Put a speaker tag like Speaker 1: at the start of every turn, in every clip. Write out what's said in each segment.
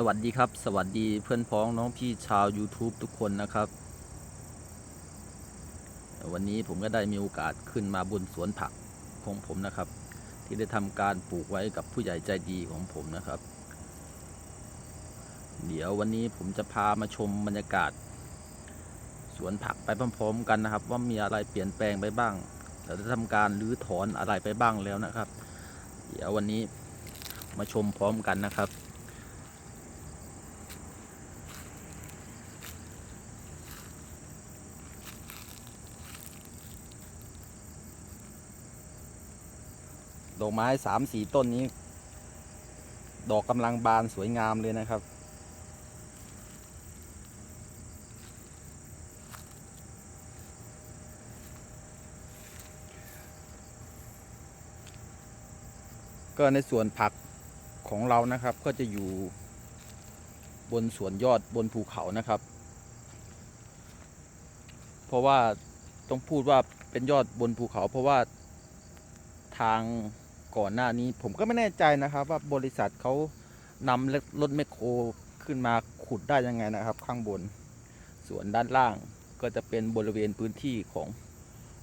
Speaker 1: สวัสดีครับ สวัสดีเพื่อนพ้องน้องพี่ชาว YouTube ทุกคนนะครับ วันนี้ผมก็ได้มีโอกาสขึ้นมาบนสวนผักของผมนะครับ ที่ได้ทำการปลูกไว้กับผู้ใหญ่ใจดีของผมนะครับ เดี๋ยววันนี้ผมจะพามาชมบรรยากาศ สวนผักไปพร้อมๆกันนะครับ ว่ามีอะไรเปลี่ยนแปลงไปบ้างเราจะทำการรื้อถอนอะไรไปบ้างแล้วนะครับ เดี๋ยววันนี้มาชมพร้อมกันนะครับ อกไม้สามสี่ต้นนี้ ดอกกำลังบานสวยงามเลยนะครับ ก็ในส่วนผักของเรานะครับก็จะอยู่บนสวนยอดบนภูเขานะครับ เพราะว่าต้องพูดว่าเป็นยอดบนภูเขาเพราะว่าทาง ก่อนหน้านี้ ผมก็ไม่แน่ใจนะครับ ว่าบริษัทเขานำรถแมคโครขึ้นมาขุดได้ยังไงนะครับ ข้างบน ส่วนด้านล่างก็จะเป็นบริเวณพื้นที่ของ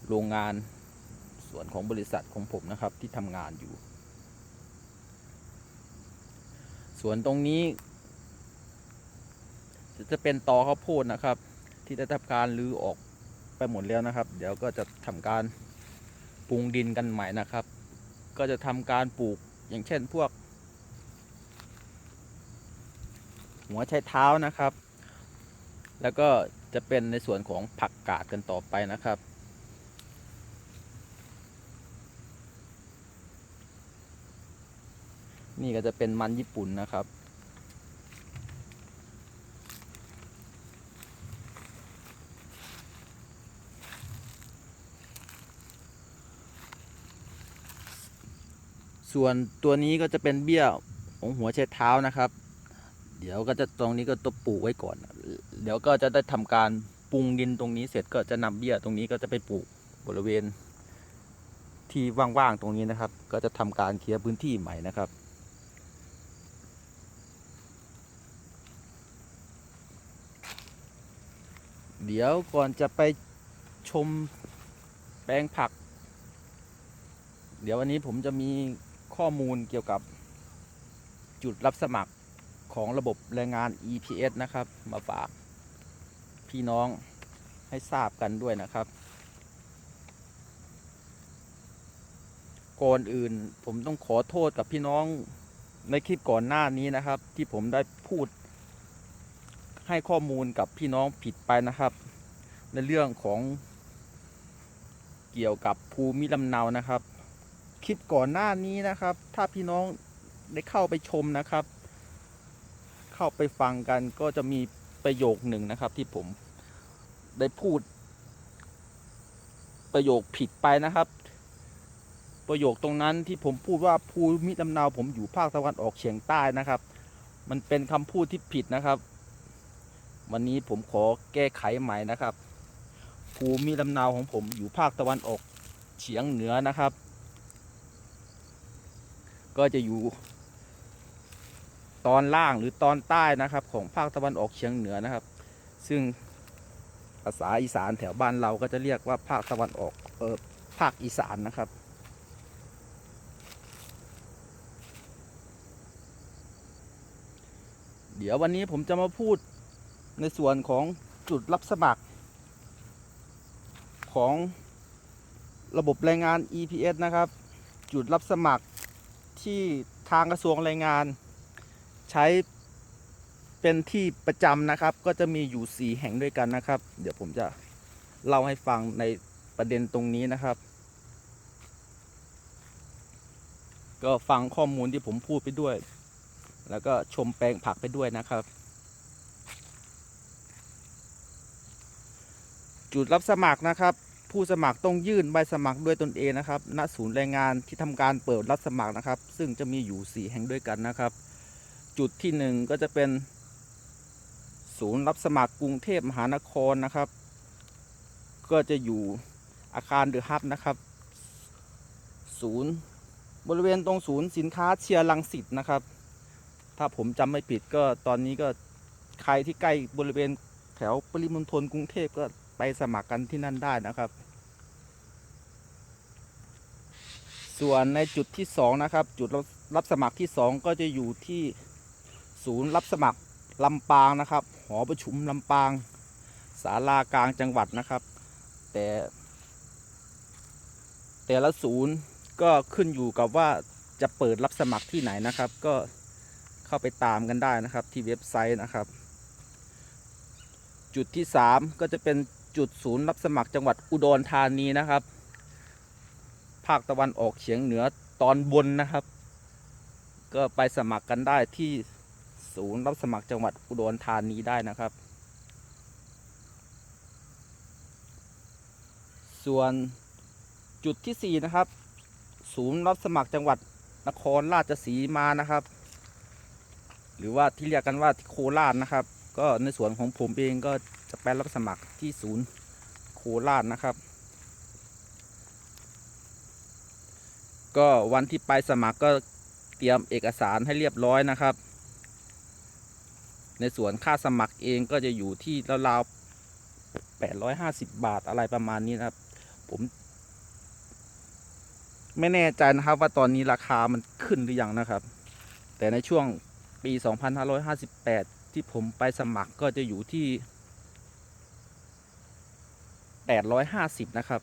Speaker 1: โรงงานส่วนของบริษัทของผมนะครับที่ทำงานอยู่ ส่วนตรงนี้ จะเป็นตอข้าวโพดนะครับ ที่ได้ทำการรื้อออกไปหมดแล้วนะครับ เดี๋ยวก็จะทำการปรุงดินกันใหม่นะครับ ก็จะทำการปลูกอย่างเช่นพวก หัวใชเท้านะครับ แล้วก็จะเป็นในส่วนของผักกาดกันต่อไปนะครับนี่ก็จะเป็นมันญี่ปุ่นนะครับ ส่วนตัวนี้ก็จะเป็นเบี้ยของหัวเช็ดเท้านะครับ เดี๋ยวก็จะตรงนี้ก็ต้องปลูกไว้ก่อน เดี๋ยวก็จะได้ทำการปรุงดินตรงนี้เสร็จก็จะนำเบี้ยตรงนี้ก็จะไปปลูกบริเวณ ที่ว่างๆตรงนี้นะครับ ก็จะทำการเคลียร์พื้นที่ใหม่นะครับเดี๋ยวก่อนจะไปชมแปลงผัก เดี๋ยววันนี้ผมจะมี ข้อมูลเกี่ยวกับจุดรับสมัครของระบบแรงงาน EPS นะครับ มาฝากพี่น้องให้ทราบกันด้วยนะครับก่อนอื่นผมต้องขอโทษกับพี่น้องในคลิปก่อนหน้านี้นะครับ ที่ผมได้พูด ให้ข้อมูลกับพี่น้องผิดไปนะครับ ในเรื่องของเกี่ยวกับภูมิลำเนานะครับ คลิปก่อนหน้านี้นะครับ ถ้าพี่น้องได้เข้าไปชมนะครับ เข้าไปฟังกันก็จะมีประโยคหนึ่งนะครับ ที่ผมได้พูด ประโยคผิดไปนะครับ ประโยคตรงนั้นที่ผมพูดว่าภูมิลำเนาผมอยู่ภาคตะวันออกเฉียงใต้นะครับ มันเป็นคำพูดที่ผิดนะครับ วันนี้ผมขอแก้ไขใหม่นะครับ ภูมิลำเนาของผมอยู่ภาคตะวันออกเฉียงเหนือนะครับ ก็จะอยู่ ตอนล่างหรือตอนใต้นะครับ ของภาคตะวันออกเฉียงเหนือนะครับ ซึ่งภาษาอีสานแถวบ้านเราก็จะเรียกว่าภาคตะวันออกเออภาคอีสานนะครับเดี๋ยววันนี้ผมจะมาพูดในส่วนของจุดรับสมัคร ของระบบแรงงาน EPS นะครับ จุดรับสมัคร ที่ทางกระทรวงแรงงาน ใช้เป็นที่ประจำนะครับ ก็จะมีอยู่ 4 แห่งด้วยกันนะครับ เดี๋ยวผมจะเล่าให้ฟังในประเด็นตรงนี้นะครับ ก็ฟังข้อมูลที่ผมพูดไปด้วย แล้วก็ชมแปลงผักไปด้วยนะครับ จุดรับสมัครนะครับ ผู้สมัครต้องยื่นใบสมัครด้วยตนเองนะครับ ณ ศูนย์แรงงานที่ทำการเปิดรับสมัครนะครับ ซึ่งจะมีอยู่ 4 แห่งด้วยกันนะครับ จุดที่ 1 ก็จะเป็น ศูนย์รับสมัครกรุงเทพมหานครนะครับ ก็จะอยู่อาคารเดอะฮับนะครับ ศูนย์บริเวณตรงศูนย์สินค้าเชียร์ลังสิตนะครับ ถ้าผมจำไม่ผิดก็ตอนนี้ก็ใครที่ใกล้บริเวณแถวปริมณฑลกรุงเทพก็ ไปสมัครกันที่นั่นได้นะครับ ส่วนในจุดที่สองนะครับจุดรับสมัครที่สองก็จะอยู่ที่ศูนย์รับสมัครลำปางนะครับ หอประชุมลำปางศาลากลางจังหวัดนะครับ แต่ แต่ละศูนย์ก็ขึ้นอยู่กับว่าจะเปิดรับสมัครที่ไหนนะครับ ก็เข้าไปตามกันได้นะครับที่เว็บไซต์นะครับ จุดที่ 3 ก็จะเป็น จุดศูนย์รับสมัครจังหวัดอุดรธานีนะครับ ภาคตะวันออกเฉียงเหนือตอนบนนะครับ ก็ไปสมัครกันได้ที่ศูนย์รับสมัครจังหวัดอุดรธานีได้นะครับ ส่วนจุดที่ 4 นะครับ ศูนย์รับสมัครจังหวัดนครราชสีมานะครับ หรือว่าที่เรียกกันว่าโคราชนะครับ ก็ในส่วนของผมเองก็ จะไปรับสมัครที่ศูนย์โคราชนะครับ ก็วันที่ไปสมัครก็เตรียมเอกสารให้เรียบร้อยนะครับ ในส่วนค่าสมัครเองก็จะอยู่ที่ราวๆ850 บาทอะไรประมาณนี้นะครับ ผมไม่แน่ใจนะครับว่าตอนนี้ราคามันขึ้นหรือยังนะครับ แต่ในช่วงปี 2558 ที่ผมไปสมัครก็จะอยู่ที่ 850 นะครับ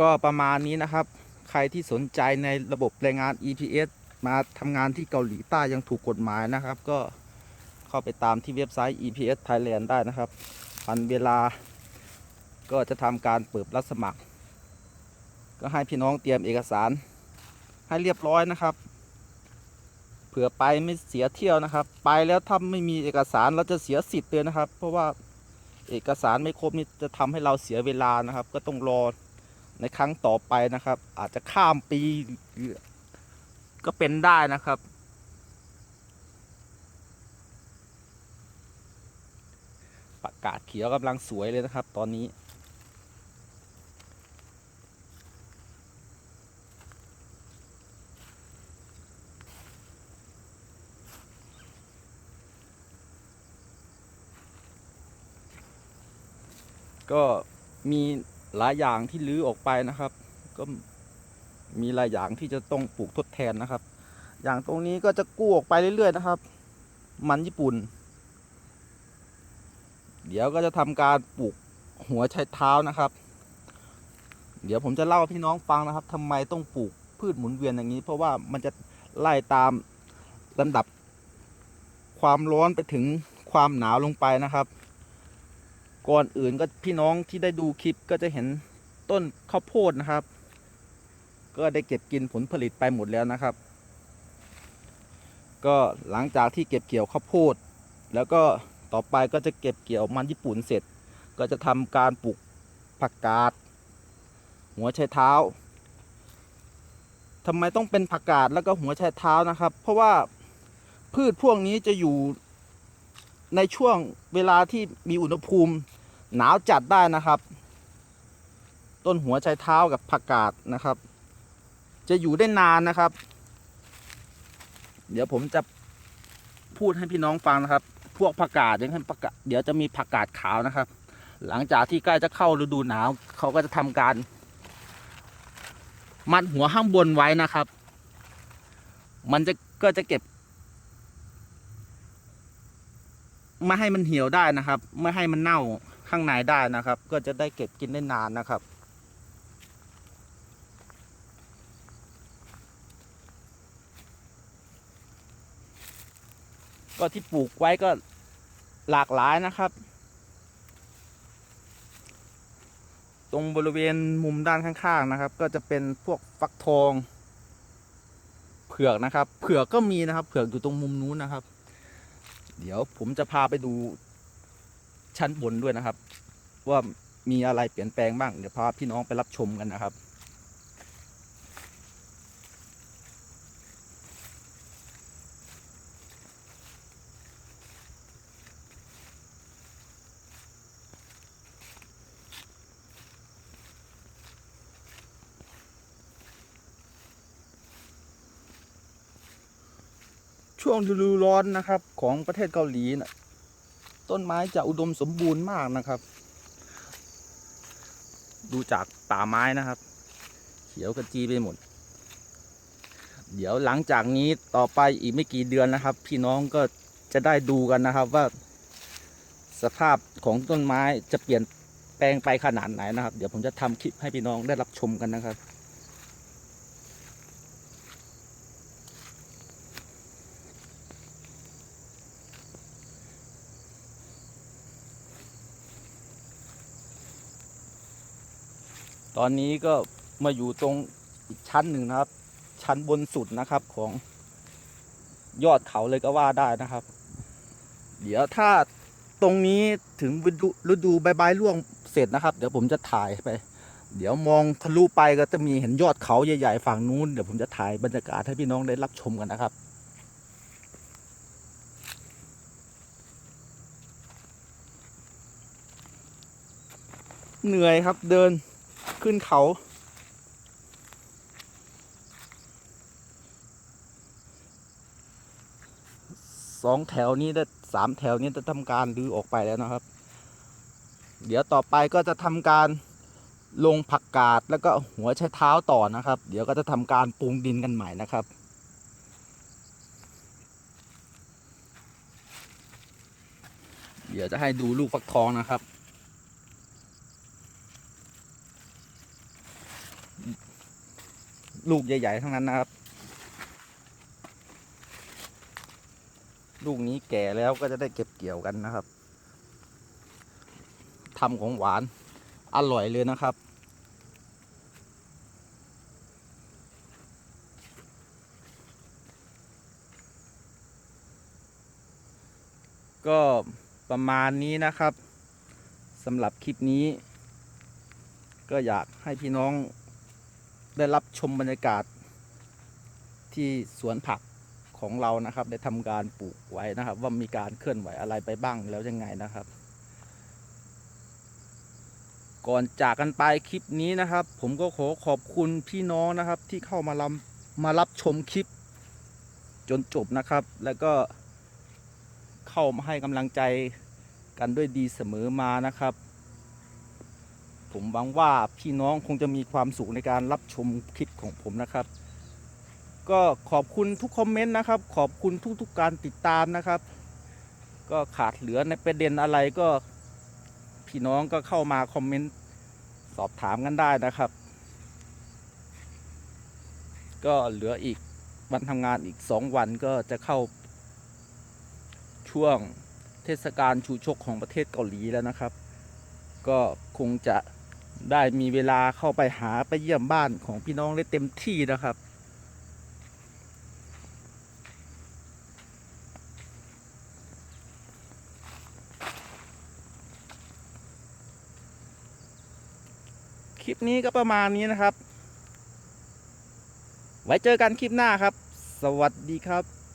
Speaker 1: ก็ประมาณนี้นะครับ ใครที่สนใจในระบบแรงงาน EPS มาทำงานที่เกาหลีใต้ยังถูกกฎหมายนะครับ ก็เข้าไปตามที่เว็บไซต์ EPS Thailand ได้นะครับพันเวลาก็จะทำการเปิดรับสมัคร ก็ให้พี่น้องเตรียมเอกสารให้เรียบร้อยนะครับ เผื่อไปไม่เสียเที่ยวนะครับ ไปแล้วถ้าไม่มีเอกสารเราจะเสียสิทธิ์เลยนะครับ เพราะว่า เอกสารไม่ครบนี่จะทำให้เราเสียเวลานะครับ ก็ต้องรอในครั้งต่อไปนะครับ อาจจะข้ามปีก็เป็นได้นะครับ ประกาศเขียวกำลังสวยเลยนะครับ ตอนนี้ ก็มีหลายอย่างที่ลื้อออกไปนะครับ ก็มีหลายอย่างที่จะต้องปลูกทดแทนนะครับ อย่างตรงนี้ก็จะกู้ออกไปเรื่อย ๆ นะครับ มันญี่ปุ่น เดี๋ยวก็จะทำการปลูกหัวไชเท้านะครับ เดี๋ยวผมจะเล่าพี่น้องฟังนะครับทำไมต้องปลูกพืชหมุนเวียนอย่างนี้ เพราะว่ามันจะไล่ตามลำดับความร้อนไปถึงความหนาวลงไปนะครับ ก่อนอื่นก็พี่น้องที่ได้ดูคลิปก็จะเห็นต้นข้าวโพดนะครับ ก็ได้เก็บกินผลผลิตไปหมดแล้วนะครับ ก็หลังจากที่เก็บเกี่ยวข้าวโพด แล้วก็ต่อไปก็จะเก็บเกี่ยวมันญี่ปุ่นเสร็จ ก็จะทำการปลูกผักกาด หัวไชเท้าทำไมต้องเป็นผักกาดแล้วก็หัวไชเท้านะครับ เพราะว่าพืชพวกนี้จะอยู่ในช่วงเวลาที่มีอุณหภูมิ หนาวจัดได้นะครับ ต้นหัวไชเท้ากับผักกาดนะครับ จะอยู่ได้นานนะครับ เดี๋ยวผมจะพูดให้พี่น้องฟังนะครับ พวกผักกาดย่างเช่นผักกาดเดี๋ยวจะมีผักกาดขาวนะครับ หลังจากที่ใกล้จะเข้าฤดูหนาวเขาก็จะทำการ มัดหัวข้างบนไว้นะครับ มันจะก็จะเก็บไม่ให้มันเหี่ยวได้นะครับ ไม่ให้มันเน่า ข้างในได้นะครับ ก็จะได้เก็บกินได้นานนะครับ ก็ที่ปลูกไว้ก็หลากหลายนะครับ ตรงบริเวณมุมด้านข้างๆนะครับ ก็จะเป็นพวกฟักทอง เผือกนะครับ เผือกก็มีนะครับ เผือกอยู่ตรงมุมนู้นนะครับ เดี๋ยวผมจะพาไปดู ชั้นบนด้วยนะครับ ว่ามีอะไรเปลี่ยนแปลงบ้าง เดี๋ยวพาพี่น้องไปรับชมกันนะครับ ช่วงฤดูร้อนนะครับของประเทศเกาหลีนะ ต้นไม้จะอุดมสมบูรณ์มากนะครับ ดูจากป่าไม้นะครับ เขียวกระจีไปหมด เดี๋ยวหลังจากนี้ต่อไปอีกไม่กี่เดือนนะครับ พี่น้องก็จะได้ดูกันนะครับว่า สภาพของต้นไม้จะเปลี่ยนแปลงไปขนาดไหนนะครับ เดี๋ยวผมจะทำคลิปให้พี่น้องได้รับชมกันนะครับ ตอนนี้ก็มาอยู่ตรงอีกชั้นหนึ่งนะครับ ชั้นบนสุดนะครับของยอดเขาเลยก็ว่าได้นะครับ เดี๋ยวถ้าตรงนี้ถึงฤดูฤดูใบไม้ร่วงเสร็จนะครับ เดี๋ยวผมจะถ่ายไป เดี๋ยวมองทะลุไปก็จะมีเห็นยอดเขาใหญ่ๆฝั่งนู้นเดี๋ยวผมจะถ่ายบรรยากาศให้พี่น้องได้รับชมกันนะครับเหนื่อยครับเดิน ขึ้นเขา สองแถวนี้ได้สามแถวนี้จะทำการรื้อออกไปแล้วนะครับ เดี๋ยวต่อไปก็จะทำการลงผักกาดแล้วก็หัวใช้เท้าต่อนะครับ เดี๋ยวก็จะทำการปรุงดินกันใหม่นะครับเดี๋ยวจะให้ดูลูกฟักทองนะครับ ลูกใหญ่ ๆ ทั้งนั้นนะครับ ลูกนี้แก่แล้วก็จะได้เก็บเกี่ยวกันนะครับทำของหวานอร่อยเลยนะครับ ก็ประมาณนี้นะครับสำหรับคลิปนี้ ก็อยากให้พี่น้อง ได้รับชมบรรยากาศที่สวนผักของเรานะครับ ได้ทำการปลูกไว้นะครับ ว่ามีการเคลื่อนไหวอะไรไปบ้างแล้วยังไงนะครับ ก่อนจากกันไปคลิปนี้นะครับ ผมก็ขอขอบคุณพี่น้องนะครับ ที่เข้ามารับมารับชมคลิป จนจบนะครับ แล้วก็เข้ามาให้กำลังใจกันด้วยดีเสมอมานะครับ ผมหวังว่าพี่น้องคงจะมีความสุขในการรับชมคลิปของผมนะครับ ก็ขอบคุณทุกคอมเมนต์นะครับ ขอบคุณทุกๆการติดตามนะครับ ก็ขาดเหลือในประเด็นอะไรก็ พี่น้องก็เข้ามาคอมเมนต์สอบถามกันได้นะครับ ก็เหลืออีกวันทำงานอีกสองวันก็จะเข้า ช่วงเทศกาลชูชกของประเทศเกาหลีแล้วนะครับ ก็คงจะ ได้มีเวลาเข้าไปหาไปเยี่ยมบ้านของพี่น้องได้เต็มที่นะครับ คลิปนี้ก็ประมาณนี้นะครับ ไว้เจอกันคลิปหน้าครับ สวัสดีครับ